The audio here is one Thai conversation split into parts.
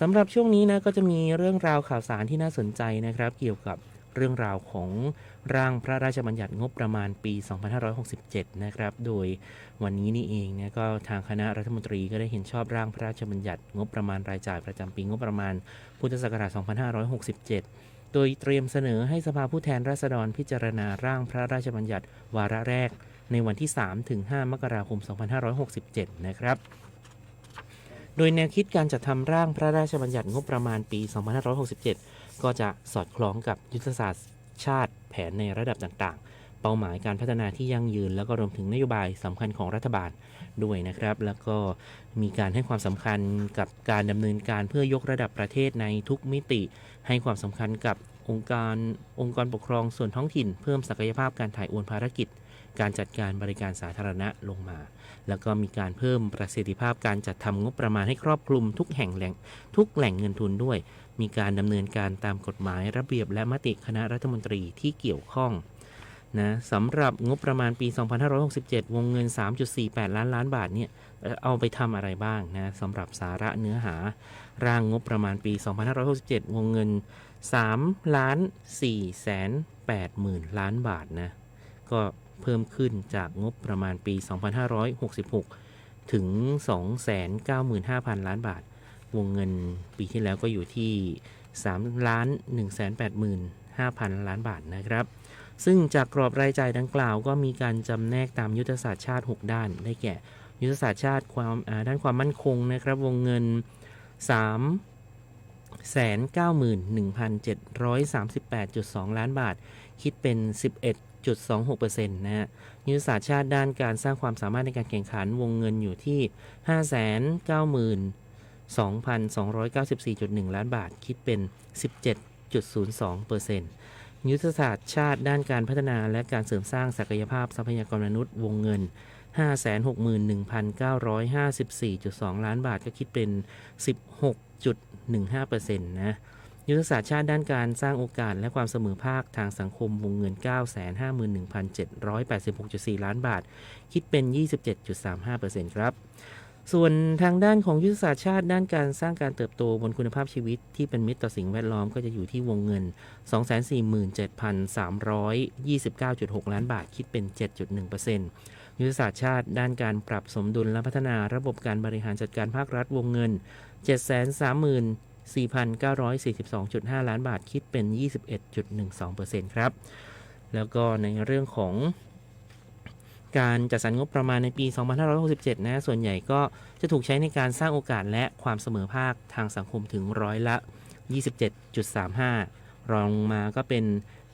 สำหรับช่วงนี้นะก็จะมีเรื่องราวข่าวสารที่น่าสนใจนะครับ เกี่ยวกับเรื่องราวของร่างพระราชบัญญัติงบประมาณปี 2567 นะครับ โดยวันนี้นี่เองเนี่ยก็ทางคณะรัฐมนตรีก็ได้เห็นชอบร่างพระราชบัญญัติงบประมาณรายจ่ายประจำปีงบประมาณพุทธศักราช 2567โดยเตรียมเสนอให้สภาผู้แทนราษฎรพิจารณาร่างพระราชบัญญัติวาระแรก ในวันที่ 3-5 มกราคม 2567 นะครับ โดยแนวคิดการจัดทำร่างพระราชบัญญัติงบประมาณปี 2567 ก็จะสอดคล้องกับยุทธศาสตร์ชาติแผนในระดับต่างๆ เป้าหมายการพัฒนาที่ยั่งยืน แล้วก็รวมถึงนโยบายสำคัญของรัฐบาลด้วยนะครับ แล้วก็มีการให้ความสำคัญกับการดำเนินการเพื่อยกระดับประเทศในทุกมิติ ให้ความสำคัญกับองค์การองค์กรปกครองส่วนท้องถิ่น เพิ่มศักยภาพการถ่ายโอนภารกิจ การจัดการบริการสาธารณะลงมา แล้วก็มีการเพิ่มประสิทธิภาพการจัดทำงบประมาณให้ครอบคลุมทุกแห่งแหล่งทุกแหล่งเงินทุนด้วย มีการดำเนินการตามกฎหมายระเบียบและมติคณะรัฐมนตรีที่เกี่ยวข้องนะสำหรับงบประมาณปี 2567 วงเงิน 3.48 ล้านล้านบาทเนี่ยเอาไปทำอะไรบ้างนะสำหรับสาระเนื้อหา ร่างงบประมาณปี 2567 วงเงิน3ล้าน4แสน8หมื่นล้านบาทนะก็ เพิ่มขึ้นจากงบประมาณปี 2566 ถึง 295,000 ล้านบาท วงเงินปีที่แล้วก็อยู่ที่ 3 ล้าน 185,000 ล้านบาทนะครับ ซึ่งจากกรอบรายจ่ายดังกล่าวก็มีการจำแนกตามยุทธศาสตร์ชาติ 6 ด้าน ได้แก่ ยุทธศาสตร์ชาติความด้านความมั่นคงนะครับ วงเงิน3 91,738.2 ล้านบาท คิดเป็น 11.26%นะฮะยุทธศาสตร์ชาติด้านการสร้างความสามารถในการแข่งขันวงเงินอยู่ที่ 592,294.1 ล้านบาท คิดเป็น 17.02%ยุทธศาสตร์ชาติด้านการพัฒนาและการเสริมสร้างศักยภาพทรัพยากรมนุษย์วงเงิน 561,954.2 ล้านบาทก็คิดเป็น 16.15%นะ ยุทธศาสตร์ชาติด้านการสร้างโอกาสและความเสมอภาคทางสังคมวงเงิน 951,786.4 ล้านบาท คิดเป็น 27.35%ครับ ส่วนทางด้านของยุทธศาสตร์ชาติด้านการสร้างการเติบโตบนคุณภาพชีวิตที่เป็นมิตรต่อสิ่งแวดล้อมก็จะอยู่ที่วงเงิน 247,329.6 ล้านบาท คิดเป็น 7.1%ยุทธศาสตร์ชาติด้านการปรับสมดุลและพัฒนาระบบการบริหารจัดการภาครัฐวงเงิน 4,942.5 ล้านบาทคิดเป็น 21.12%ครับ แล้วก็ในเรื่องของการจัดสรรงบประมาณในปี 2567 นะ ส่วนใหญ่ก็จะถูกใช้ในการสร้างโอกาสและความเสมอภาคทางสังคมถึงร้อยละ 27.35 รองลงมาก็เป็น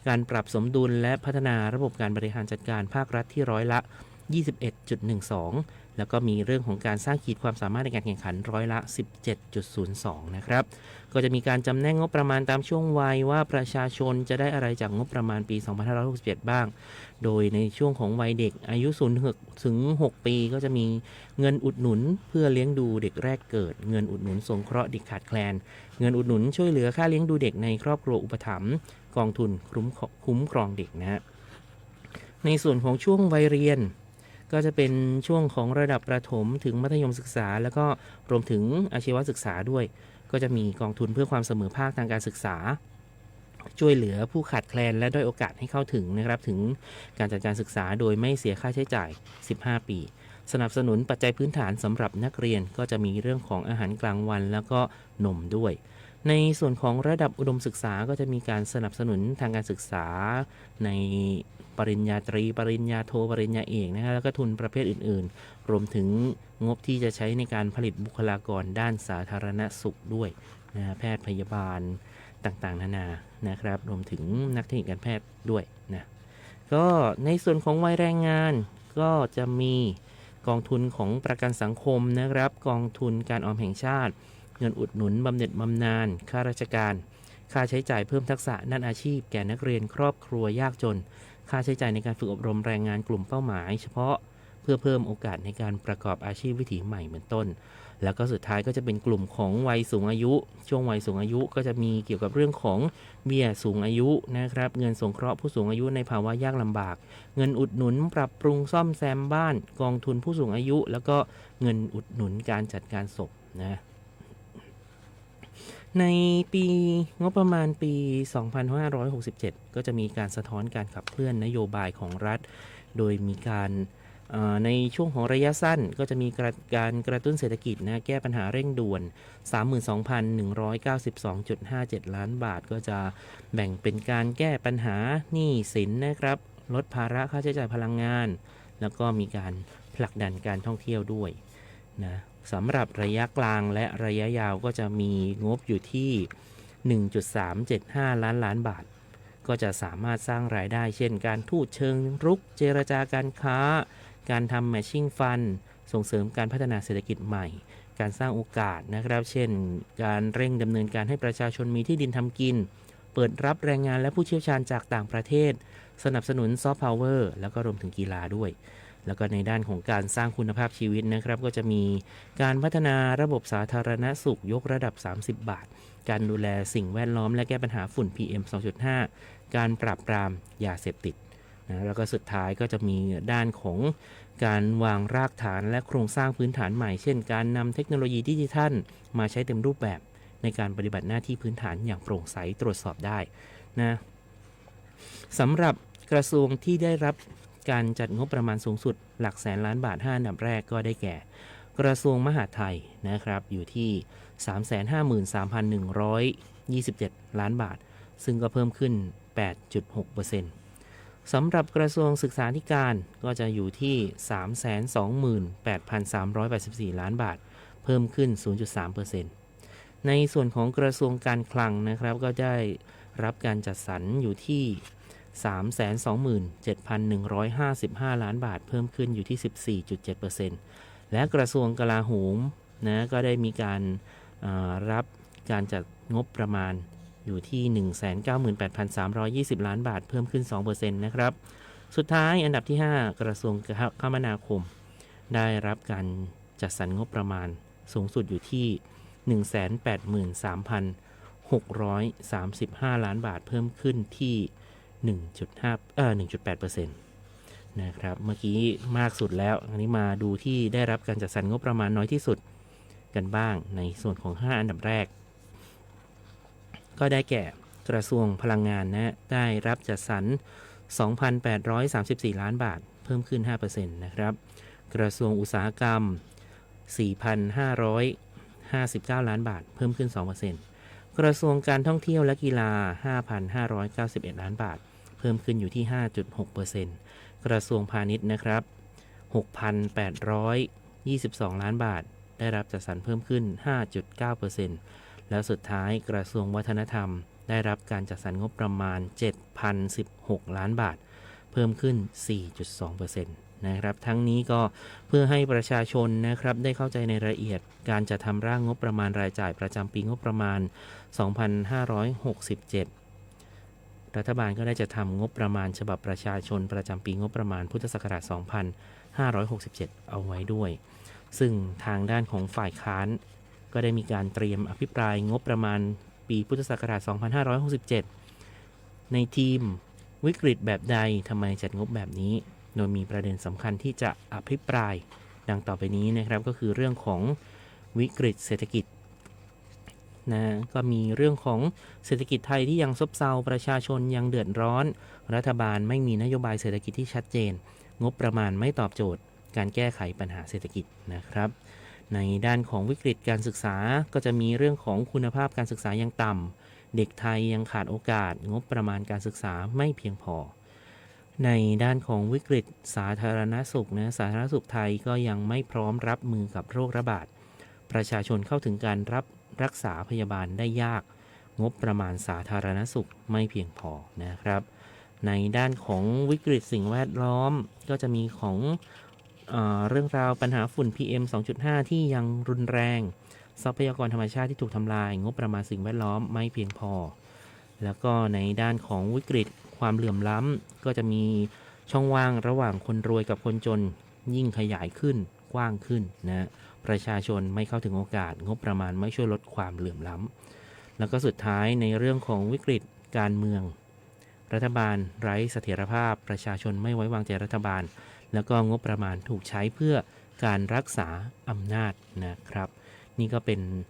การปรับสมดุลและพัฒนาระบบการบริหารจัดการภาครัฐที่ร้อยละ 21.12 แล้วก็มีเรื่องของการสร้างขีดความสามารถในการแข่งขันร้อยละ 17.02 นะครับ ก็จะมีการจำแนกงบประมาณตามช่วงวัยว่าประชาชนจะได้อะไรจากงบประมาณปี 2567 บ้าง โดยในช่วงของวัยเด็กอายุ0ถึง 6 ปีก็จะมีเงินอุดหนุนเพื่อเลี้ยงดูเด็กแรกเกิด เงินอุดหนุนสงเคราะห์เด็กขาดแคลน เงินอุดหนุนช่วยเหลือค่าเลี้ยงดูเด็กในครอบครัวอุปถัมภ์กองทุนคุ้มคุ้มครองเด็กนะฮะในส่วนของช่วงวัยเรียน ก็จะเป็นช่วงของระดับประถมถึงมัธยมศึกษา แล้วก็รวมถึงอาชีวศึกษาด้วย ก็จะมีกองทุนเพื่อความเสมอภาคทางการศึกษา ช่วยเหลือผู้ขาดแคลนและด้อยโอกาสให้เข้าถึงนะครับถึงการจัดการศึกษาโดยไม่เสียค่าใช้จ่าย 15 ปี สนับสนุนปัจจัยพื้นฐานสำหรับนักเรียนก็จะมีเรื่องของอาหารกลางวัน แล้วก็นมด้วย ในส่วนของระดับอุดมศึกษาก็จะมีการสนับสนุนทางการศึกษาในปริญญาตรี ปริญญาโท ปริญญาเอกนะฮะแล้วก็ทุนประเภทอื่น ๆ รวมถึงงบที่จะใช้ในการผลิตบุคลากรด้านสาธารณสุขด้วยนะฮะแพทย์พยาบาลต่างๆ นานานะครับ รวมถึงนักเทคนิคการแพทย์ด้วยนะ ก็ในส่วนของวัยแรงงานก็จะมีกองทุนของประกันสังคมนะครับ กองทุนการออมแห่งชาติ เงินอุดหนุนบำเหน็จบำนาญข้าราชการ ค่าใช้จ่ายเพิ่มทักษะด้านอาชีพ แก่นักเรียนครอบครัวยากจน ค่าใช้จ่ายในการฝึกอบรมแรงงานกลุ่มเป้าหมาย เฉพาะเพื่อเพิ่มโอกาสในการประกอบอาชีพวิถีใหม่เหมือนต้น แล้วก็สุดท้ายก็จะเป็นกลุ่มของวัยสูงอายุ ช่วงวัยสูงอายุก็จะมีเกี่ยวกับเรื่องของเบี้ยสูงอายุนะครับ เงินสงเคราะห์ผู้สูงอายุในภาวะยากลำบาก เงินอุดหนุนปรับปรุงซ่อมแซมบ้าน กองทุนผู้สูงอายุ แล้วก็เงินอุดหนุนการจัดการศพนะ ในปีงบประมาณปี 2567 ก็จะมีการสะท้อนการขับเคลื่อนนโยบายของรัฐ โดยมีการในช่วงของระยะสั้นก็จะมีการกระตุ้นเศรษฐกิจนะแก้ปัญหาเร่งด่วน 32,192.57 ล้านบาท ก็จะแบ่งเป็นการแก้ปัญหาหนี้สินนะครับ ลดภาระค่าใช้จ่ายพลังงาน แล้วก็มีการผลักดันการท่องเที่ยวด้วยนะ สำหรับระยะกลางและระยะยาวก็จะมีงบอยู่ที่ 1.375 ล้านล้านบาท ก็จะสามารถสร้างรายได้ เช่น การทูตเชิงรุก เจรจาการค้า การทำแมชชิ่งฟัน ส่งเสริมการพัฒนาเศรษฐกิจใหม่ การสร้างโอกาสนะครับ เช่น การเร่งดำเนินการให้ประชาชนมีที่ดินทำกิน เปิดรับแรงงานและผู้เชี่ยวชาญจากต่างประเทศ สนับสนุนซอฟต์พาวเวอร์แล้วก็รวมถึงกีฬาด้วย แล้วก็ในด้านของการสร้างคุณภาพชีวิตนะครับ ก็จะมีการพัฒนาระบบสาธารณสุขยกระดับ 30 บาท การดูแลสิ่งแวดล้อมและแก้ปัญหาฝุ่น PM 2.5 การปราบปรามยาเสพติดนะแล้วก็สุดท้ายก็จะมีด้านของการวางรากฐานและโครงสร้างพื้นฐานใหม่ เช่น การนำเทคโนโลยีดิจิทัล มาใช้เต็มรูปแบบในการปฏิบัติหน้าที่พื้นฐานอย่างโปร่งใสตรวจสอบได้นะสำหรับกระทรวงที่ได้รับ การจัดงบประมาณสูงสุดหลักแสนล้านบาท 5 อันดับแรกก็ได้แก่ กระทรวงมหาดไทยนะครับ อยู่ที่ 353,127 ล้านบาท ซึ่งก็เพิ่มขึ้น 8.6%สำหรับกระทรวงศึกษาธิการก็จะอยู่ที่ 328,384 ล้านบาท เพิ่มขึ้น 0.3%ในส่วนของกระทรวงการคลังนะครับก็ได้รับการจัดสรรอยู่ที่ 327,155 ล้านบาทเพิ่มขึ้นอยู่ที่ 14.7%และกระทรวงกลาโหมนะก็ได้มีการรับการจัดงบประมาณอยู่ที่ 198,320 ล้านบาทเพิ่มขึ้น 2%นะครับ สุดท้ายอันดับที่ 5 กระทรวงคมนาคม ได้รับการจัดสรรงบประมาณสูงสุดอยู่ที่ 183,635 ล้านบาทเพิ่มขึ้นที่ 1.5เอ่อ1.8%นะครับเมื่อกี้มากสุดแล้ว อันนี้มาดูที่ได้รับการจัดสรรงบประมาณน้อยที่สุดกันบ้างในส่วนของ 5 อันดับแรก ก็ได้แก่กระทรวงพลังงานนะได้รับจัดสรร 2,834 ล้านบาท เพิ่มขึ้น 5%นะครับ กระทรวงอุตสาหกรรม 4,559 ล้านบาท เพิ่มขึ้น 2%กระทรวงการท่องเที่ยวและกีฬา 5,591 ล้านบาท พิ่มขึ้นอยู่ที่ 5.6%กระทรวงพาณิชย์นะครับ 6,822 ล้านบาท ได้รับจัดสรรเพิ่มขึ้น 5.9%แล้วสุดท้ายกระทรวงวัฒนธรรม ได้รับการจัดสรรงบประมาณ 7,016 ล้านบาท เพิ่มขึ้น 4.2%นะครับทั้งนี้ก็เพื่อให้ประชาชนนะครับได้เข้าใจในรายละเอียดการจะทำร่างงบประมาณรายจ่ายประจำปีงบประมาณ 2567 รัฐบาลก็ได้จะทำงบประมาณฉบับประชาชนประจำปีงบประมาณพุทธศักราช 2567 เอาไว้ด้วย ซึ่งทางด้านของฝ่ายค้าน ก็ได้มีการเตรียมอภิปรายงบประมาณปีพุทธศักราช 2567 ในทีมวิกฤตแบบใดทำไมจัดงบแบบนี้ โดยมีประเด็นสำคัญที่จะอภิปรายดังต่อไปนี้นะครับก็คือเรื่องของวิกฤตเศรษฐกิจ นะก็มีเรื่องของเศรษฐกิจไทยที่ยังซบเซาประชาชนยังเดือดร้อน รัฐบาลไม่มีนโยบายเศรษฐกิจที่ชัดเจน งบประมาณไม่ตอบโจทย์ การแก้ไขปัญหาเศรษฐกิจนะครับ ในด้านของวิกฤตการศึกษาก็จะมีเรื่องของคุณภาพการศึกษายังต่ำเด็กไทยยังขาดโอกาส งบประมาณการศึกษาไม่เพียงพอในด้านของวิกฤตสาธารณสุขนะสาธารณสุขไทยก็ยังไม่พร้อมรับมือกับโรคระบาด ประชาชนเข้าถึงการรับ รักษาพยาบาลได้ยาก งบประมาณสาธารณสุขไม่เพียงพอนะครับ ในด้านของวิกฤตสิ่งแวดล้อมก็จะมีของเอเรื่องราวปัญหาฝุ่น PM 2.5 ที่ยังรุนแรง ทรัพยากรธรรมชาติที่ถูกทำลาย งบประมาณสิ่งแวดล้อมไม่เพียงพอ แล้วก็ในด้านของวิกฤตความเหลื่อมล้ำก็จะมีช่องว่างระหว่างคนรวยกับคนจนยิ่งขยายขึ้นกว้างขึ้นนะ ประชาชนไม่เข้าถึงโอกาส งบประมาณไม่ช่วยลดความเหลื่อมล้ำแล้วก็สุดท้ายในเรื่องของวิกฤตการเมือง รัฐบาลไร้เสถียรภาพ ประชาชนไม่ไว้วางใจรัฐบาล แล้วก็งบประมาณถูกใช้เพื่อการรักษาอำนาจนะครับ นี่ก็เป็น